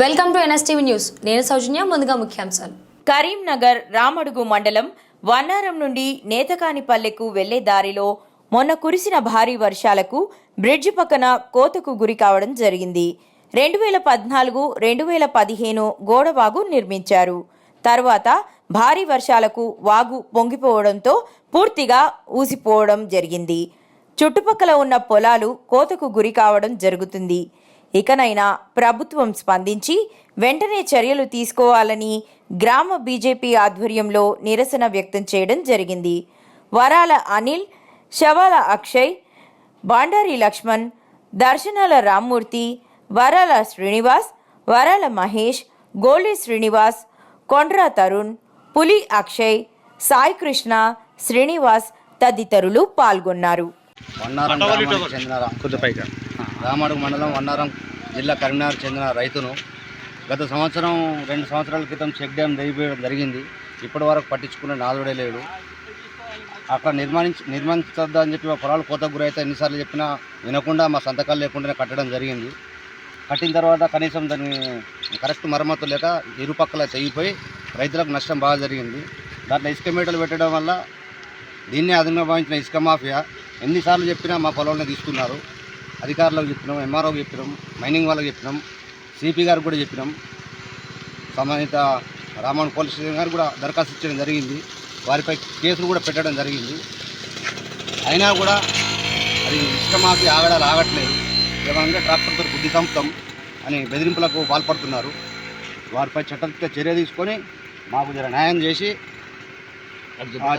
Welcome to NSTV news. నేను సౌజన్య ముందుగా ముఖ్యాంశాలు. కరీంనగర్ రామడుగు మండలం వన్నారం నుండి నేతకానిపల్లెకు వెళ్ళే దారిలో మొన్న కురిసిన భారీ వర్షాలకు బ్రిడ్జి పక్కన కోతకు గురి కావడం జరిగింది. రెండు వేల పద్నాలుగు రెండు వేల పదిహేను గోడవాగు నిర్మించారు. తరువాత భారీ వర్షాలకు వాగు పొంగిపోవడంతో పూర్తిగా ఊసిపోవడం జరిగింది. చుట్టుపక్కల ఉన్న పొలాలు కోతకు గురి కావడం జరుగుతుంది. ఇకనైనా ప్రభుత్వం స్పందించి వెంటనే చర్యలు తీసుకోవాలని గ్రామ బీజేపీ ఆధ్వర్యంలో నిరసన వ్యక్తం చేయడం జరిగింది. వరాల అనిల్ శవాల అక్షయ్ బాండారి లక్ష్మణ్ దర్శనాల రామ్మూర్తి వరాల శ్రీనివాస్ వరాల మహేష్ గోల్డీ శ్రీనివాస్ కొండ్రా తరుణ్ పులి అక్షయ్ సాయి కృష్ణ శ్రీనివాస్ తదితరులు పాల్గొన్నారు. రామాడుగు మండలం వన్నారం జిల్లా కరీంనగర్ చెందిన రైతును గత సంవత్సరం రెండు సంవత్సరాల క్రితం చెక్ డ్యామ్ తెగిపోయడం జరిగింది. ఇప్పటి వరకు పట్టించుకునే నాలుగుడే లేడు అక్కడ నిర్మాణించి నిర్మించద్దా అని చెప్పి మా పొలాలు కోతకు గురైతే ఎన్నిసార్లు చెప్పినా వినకుండా మా సంతకాలు లేకుండానే కట్టడం జరిగింది. కట్టిన తర్వాత కనీసం దాన్ని కరెక్ట్ మరమ్మతు లేక ఇరుపక్కల తెగిపోయి రైతులకు నష్టం బాగా జరిగింది. దాంట్లో ఇసుక మీటలు పెట్టడం వల్ల దీన్నే అదనంగా భావించిన ఇసుక మాఫియా. ఎన్నిసార్లు చెప్పినా మా పొలంలో తీసుకున్నారు. అధికారులకు చెప్పినాం ఎంఆర్ఓకి చెప్పినాం మైనింగ్ వాళ్ళకి చెప్పినాం సిపి గారికి కూడా చెప్పినాం. సంబంధిత రామన్ పోలీస్ స్టేషన్ గారికి కూడా దరఖాస్తు ఇచ్చడం జరిగింది. వారిపై కేసులు కూడా పెట్టడం జరిగింది. అయినా కూడా అది ఇసుక మాఫియా ఆగడాలు ఆగట్లేదు. ఏమంటే ట్రాక్టర్తో బుద్ధి చంపుతాం అని బెదిరింపులకు పాల్పడుతున్నారు. వారిపై చట్టరీత్యా చర్య తీసుకొని మాకు జర న్యాయం చేసి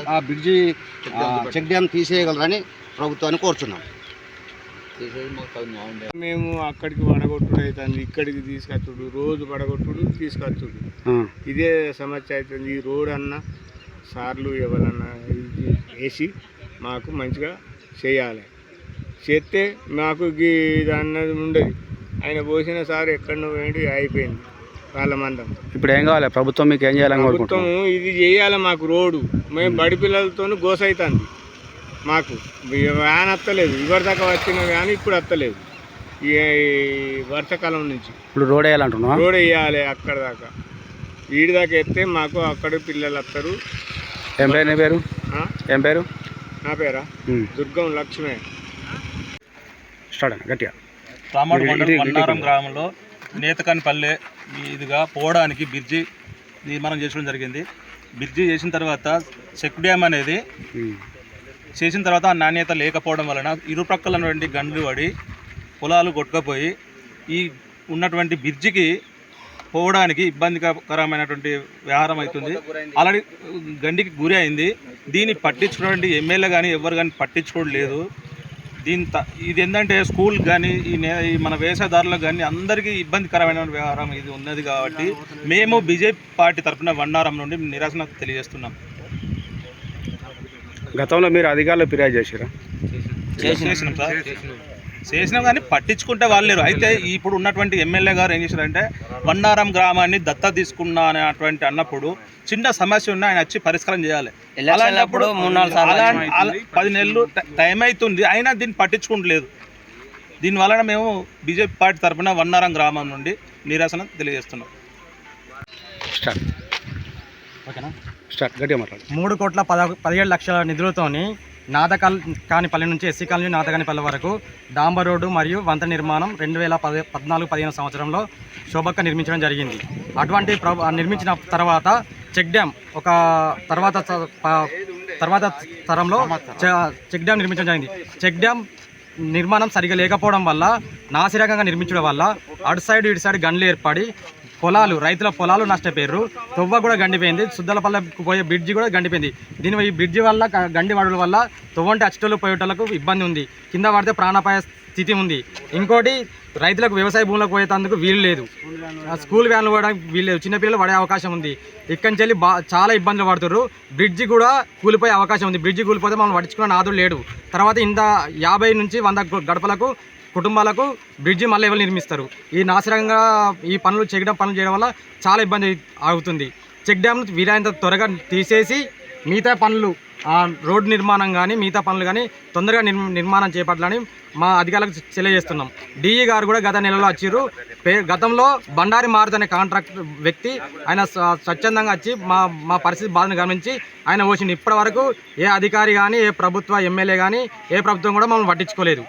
ఆ- బ్రిడ్జి చెక్ డ్యామ్ తీసేయగలరని ప్రభుత్వాన్ని కోరుతున్నాం. మేము అక్కడికి పడగొట్టుడు అవుతుంది ఇక్కడికి తీసుకొచ్చుడు రోజు పడగొట్టుడు తీసుకొచ్చుడు. ఇదే సమస్య అవుతుంది. ఈ రోడ్ అన్న సార్లు ఎవరన్నా ఇది వేసి మాకు మంచిగా చేయాలి. చేస్తే మాకు అన్నది ఉండదు. ఆయన పోసిన సార్ ఎక్కడో వేడి అయిపోయింది వాళ్ళ మందం. ఇప్పుడు ఏం కావాలి? ప్రభుత్వం మీకు ఏం చేయాలని ప్రభుత్వం ఇది చేయాలి మాకు రోడ్డు. మేము బడి పిల్లలతో గోస అవుతుంది మాకు వ్యాన్ వస్తలేదు ఇవరి దాకా వచ్చిన వ్యాన్ ఇప్పుడు వస్తలేదు ఈ వర్షాకాలం నుంచి. ఇప్పుడు రోడ్ వేయాలంటున్నావా? రోడ్ వేయాలి అక్కడ దాకా. వీడి దాకా ఎత్తే మాకు అక్కడ పిల్లలు వస్తారు ఏం పేరు నీ పేరు? ఏం పేరు? నా పేరా? దుర్గం లక్ష్మే. స్టార్ట్ అన్న గట్టిగా. రామాడు మండలం ఇది వన్నారం ఇది. గ్రామంలో నేతకానిపల్లె ఇదిగా పోవడానికి బ్రిడ్జి నిర్మాణం చేసుకోవడం జరిగింది. బ్రిడ్జి చేసిన తర్వాత చెక్ డ్యామ్ అనేది చేసిన తర్వాత ఆ నాణ్యత లేకపోవడం వలన ఇరుప్రక్కల ఉన్నటువంటి గండ్లు పడి పొలాలు కొట్టుకపోయి ఈ ఉన్నటువంటి బ్రిడ్జికి పోవడానికి ఇబ్బందికరమైనటువంటి వ్యవహారం అవుతుంది. ఆల్రెడీ గండికి గురి అయింది. దీన్ని పట్టించుకున్నటువంటి ఎమ్మెల్యే కానీ ఎవరు కానీ పట్టించుకోవడం లేదు. దీని త- ఇది ఏంటంటే స్కూల్ కానీ ఈ నే ఈ మన వ్యవసాయదారులకు కానీ అందరికీ ఇబ్బందికరమైన వ్యవహారం ఇది ఉన్నది కాబట్టి మేము బీజేపీ పార్టీ తరఫున వన్నారం నుండి నిరసన తెలియజేస్తున్నాం. గతంలో మీరు అధికారులు ఫిర్యాదు చేసారా? చేసినాం. కానీ పట్టించుకుంటే వాళ్ళు లేరు. అయితే ఇప్పుడు ఉన్నటువంటి ఎమ్మెల్యే గారు ఏం చేశారంటే వన్నారం గ్రామాన్ని దత్త తీసుకున్నా అనేటువంటి అన్నప్పుడు చిన్న సమస్య ఉన్నా ఆయన వచ్చి పరిష్కారం చేయాలి. అలాంటప్పుడు అలా- అలా పది నెలలు ట- టైం అవుతుంది అయినా దీన్ని పట్టించుకుంటలేదు. దీని వలన మేము బీజేపీ పార్టీ తరఫున వన్నారం గ్రామం నుండి నిరసన తెలియజేస్తున్నాం. స్టార్ట్ స్టార్ట్ గట్టిగా మాట్లాడు. మూడు కోట్ల పద పదిహేడు లక్షల నిధులతోని నాదకాల్ కానిపల్లి నుంచి ఎస్సీ కాలనీ నాదకానిపల్లి వరకు డాంబర్ రోడ్డు మరియు వంత నిర్మాణం రెండు వేల పది పద్నాలుగు పదిహేను సంవత్సరంలో శోభక్క నిర్మించడం జరిగింది. అటువంటి నిర్మించిన తర్వాత చెక్ డ్యామ్ ఒక తర్వాత తర్వాత తరంలో చెక్ డ్యామ్ నిర్మించడం జరిగింది. చెక్ డ్యామ్ నిర్మాణం సరిగా లేకపోవడం వల్ల నాసిరకంగా నిర్మించడం వల్ల అటు సైడ్ ఇటు సైడ్ గన్లు ఏర్పడి పొలాలు రైతుల పొలాలు నష్టపోయారు. తొవ్వ కూడా గండిపోయింది. సుద్దలపల్లకి పోయే బ్రిడ్జి కూడా గండిపోయింది. దీని ఈ బ్రిడ్జి వల్ల గండి వడల వల్ల తొవ్వంటి అచ్చటోళ్ళు పోయేటోళ్ళకు ఇబ్బంది ఉంది. కింద పడితే ప్రాణాపాయ స్థితి ఉంది. ఇంకోటి రైతులకు వ్యవసాయ భూములకు పోయేందుకు వీలు లేదు. స్కూల్ వ్యాన్లు పోవడానికి వీలు లేదు. చిన్నపిల్లలు పడే అవకాశం ఉంది. ఇక్కడి నుంచి వెళ్ళి బా చాలా ఇబ్బందులు పడుతున్నారు బ్రిడ్జి కూడా కూలిపోయే అవకాశం ఉంది. బ్రిడ్జి కూలిపోతే మనం పట్టించుకున్న నాదుడు లేడు. తర్వాత ఇంత యాభై నుంచి వంద గడపలకు కుటుంబాలకు బ్రిడ్జి మళ్ళీ ఎవరు నిర్మిస్తారు? ఈ నాశనంగా ఈ పనులు చేయడం పనులు చేయడం వల్ల చాలా ఇబ్బంది అవుతుంది చెక్ డ్యామ్ వీలైనంత త్వరగా తీసేసి మిగతా పనులు రోడ్డు నిర్మాణం కానీ మిగతా పనులు కానీ తొందరగా నిర్మాణం చేపట్టాలని మా అధికారులకు తెలియజేస్తున్నాం. డిఈ గారు కూడా గత నెలలో వచ్చిర్రు పే గతంలో బండారి మారుతి అనే కాంట్రాక్ట్ వ్యక్తి ఆయన స్వ- స్వచ్ఛందంగా వచ్చి మా మా పరిస్థితి బాధను గమనించి ఆయన వచ్చింది ఇప్పటి వరకు ఏ అధికారి కానీ ఏ ప్రభుత్వ ఎమ్మెల్యే కానీ ఏ ప్రభుత్వం కూడా మమ్మల్ని పట్టించుకోలేదు.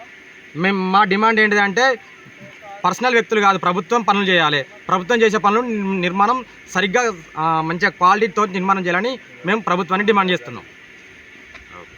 మేము మా డిమాండ్ ఏంటిదంటే పర్సనల్ వ్యక్తులు కాదు ప్రభుత్వం పనులు చేయాలి. ప్రభుత్వం చేసే పనులు నిర్మాణం సరిగ్గా మంచిగా క్వాలిటీతో నిర్మాణం చేయాలని మేము ప్రభుత్వాన్ని డిమాండ్ చేస్తున్నాం.